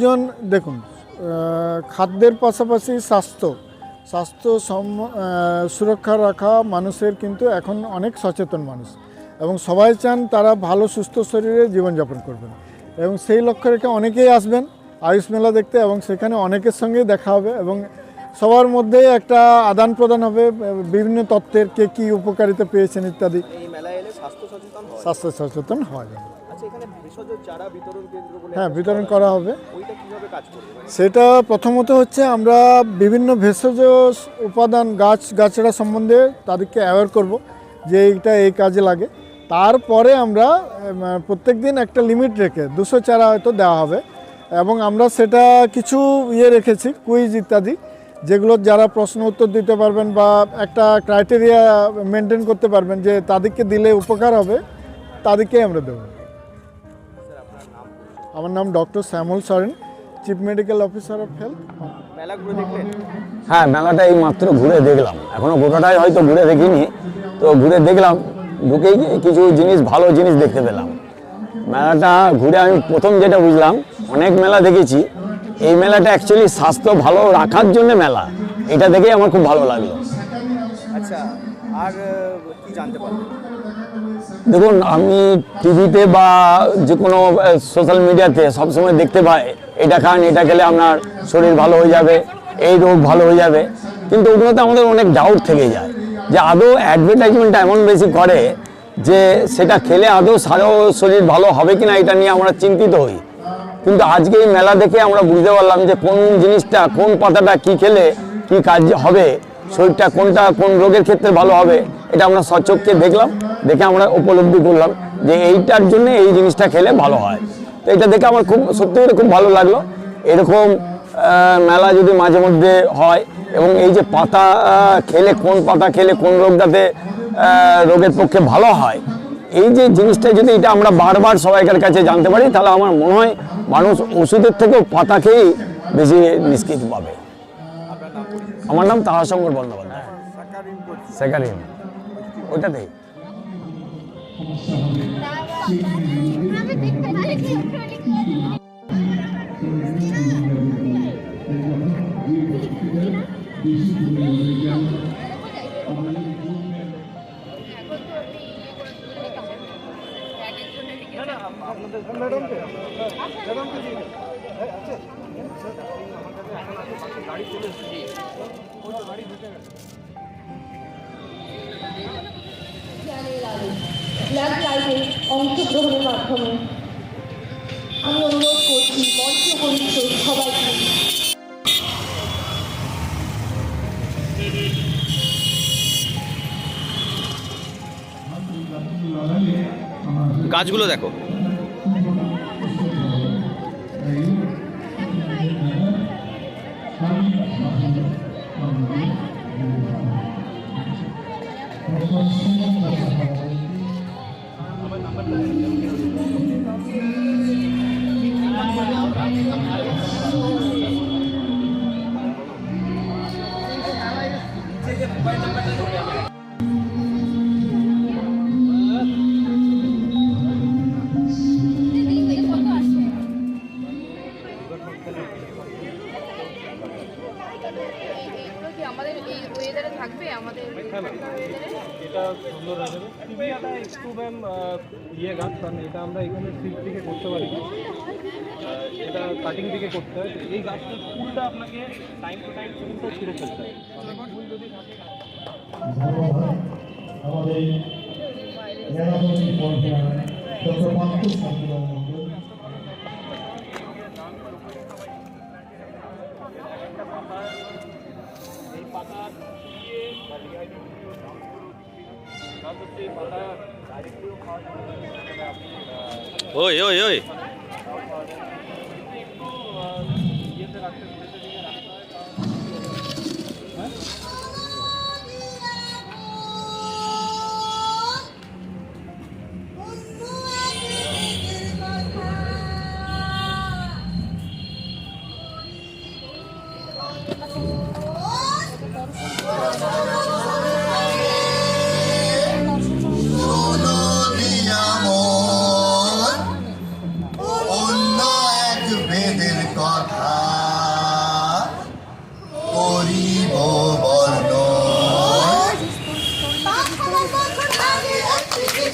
লোকজন দেখুন খাদ্যের পাশাপাশি স্বাস্থ্য। স্বাস্থ্য সম- সুরক্ষা রাখা মানুষের কিন্তু এখন অনেক সচেতন মানুষ। এবং সবাই চান তারা ভালো সুস্থ শরীরে জীবনযাপন করবেন। এবং সেই লক্ষ্য রেখে অনেকেই আসবেন আয়ুষ মেলা দেখতে এবং সেখানে অনেকের সঙ্গেই দেখা হবে এবং সবার মধ্যে একটা আদান প্রদান হবে। বিভিন্ন তত্ত্বের কে কী উপকারিতা পেয়েছেন ইত্যাদি। স্বাস্থ্য সচেতন হয়? আচ্ছা হ্যাঁ বিতরণ করা হবে। সেটা প্রথমত হচ্ছে আমরা বিভিন্ন ভেষজ উপাদান গাছ গাছড়া সম্বন্ধে তাদেরকে অ্যাওয়ার করব যে এইটা এই কাজে লাগে। তারপরে আমরা প্রত্যেক দিন একটা লিমিট রেখে দুশো চারা হয়তো দেওয়া হবে। এবং আমরা সেটা কিছু ইয়ে রেখেছি কুইজ ইত্যাদি যেগুলো যারা প্রশ্ন উত্তর দিতে পারবেন বা একটা ক্রাইটেরিয়া মেনটেন করতে পারবেন যে তাদেরকে দিলে উপকার হবে তাদেরকেই আমরা দেবো। আমার নাম doctor Shyamal Soren. Chief medical officer of health মেলা ঘুরে দেখলেন? হ্যাঁ মেলাটা এই মাত্র ঘুরে দেখলাম। এখনও গোটাটাই হয়তো ঘুরে দেখিনি। তো ঘুরে দেখলাম ঢুকেই কিছু জিনিস ভালো জিনিস দেখতে পেলাম। মেলাটা ঘুরে আমি প্রথম যেটা বুঝলাম অনেক মেলা দেখেছি। এই মেলাটা অ্যাকচুয়ালি স্বাস্থ্য ভালো রাখার জন্য মেলা। এটা দেখেই আমার খুব ভালো লাগল। আচ্ছা আর কি জানতে দেখুন, আমি টিভিতে বা যে কোনো সোশ্যাল মিডিয়াতে সবসময় দেখতে পাই, এটা খান, এটা খেলে আপনার শরীর ভালো হয়ে যাবে, এই রোগ ভালো হয়ে যাবে। কিন্তু ওগুলোতে আমাদের অনেক ডাউট থেকে যায় যে আদৌ অ্যাডভার্টাইজমেন্টটা এমন বেশি করে যে সেটা খেলে আদৌ সারো শরীর ভালো হবে কিনা এটা নিয়ে আমরা চিন্তিত হই। কিন্তু আজকে এই মেলা দেখে আমরা বুঝতে পারলাম যে কোন জিনিসটা, কোন পাতাটা কি খেলে, কি কাজ হবে শরীরটা কোনটা কোন রোগের ক্ষেত্রে ভালো হবে, এটা আমরা সচক্ষে দেখলাম, দেখে আমরা উপলব্ধি করলাম যে এইটার জন্য এই জিনিসটা খেলে ভালো হয়। তো এটা দেখে আমার খুব, সত্যি করে খুব ভালো লাগল। এরকম মেলা যদি মাঝে মধ্যে হয় এবং এই যে পাতা খেলে কোন পাতা খেলে কোন রোগটাতে রোগের পক্ষে ভালো হয়, এই যে জিনিসটা যদি এটা আমরা বারবার সবাইকার কাছে জানতে পারি, তাহলে আমার মনে হয় মানুষ ওষুধের থেকেও পাতা খেয়েই বেশি নিষ্কৃতি পাবে। আমার নাম তাহাশঙ্কর বন্দ্যোপাধ্যায়। সেকারিন ওইটাতেই ফ্ল্যাগ অংশগ্রহণের মাধ্যমে আমি অনুরোধ করছি মঞ্চ পরিচিত সবাইকে। গাছগুলো দেখো। এটা সুন্দর হয়ে যাবে টিভিয়াটা একটু ম্যাম ইয়ে গাছ কারণ এটা আমরা এখানে সিট থেকে করতে পারি। এটা কাটিং থেকে করতে হয় এই গাছটার ফুলটা আপনাকে টাইম টু টাইম কিন্তু ছিঁড়ে ফেলতে হয় ফুল যদি থাকে এই পাতা শুকিয়ে বা ডিহাইড্রেট তার হচ্ছে এই পাতা ডাইরেক্টলিও খাওয়া যাবে না। আপনি আহ, ওই ওই ওই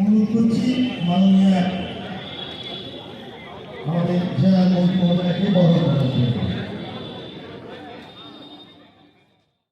অনুরোধ করছি মাননীয় আমাদের জেলা মন্ত্রী মহোদয়কে বড় করার জন্য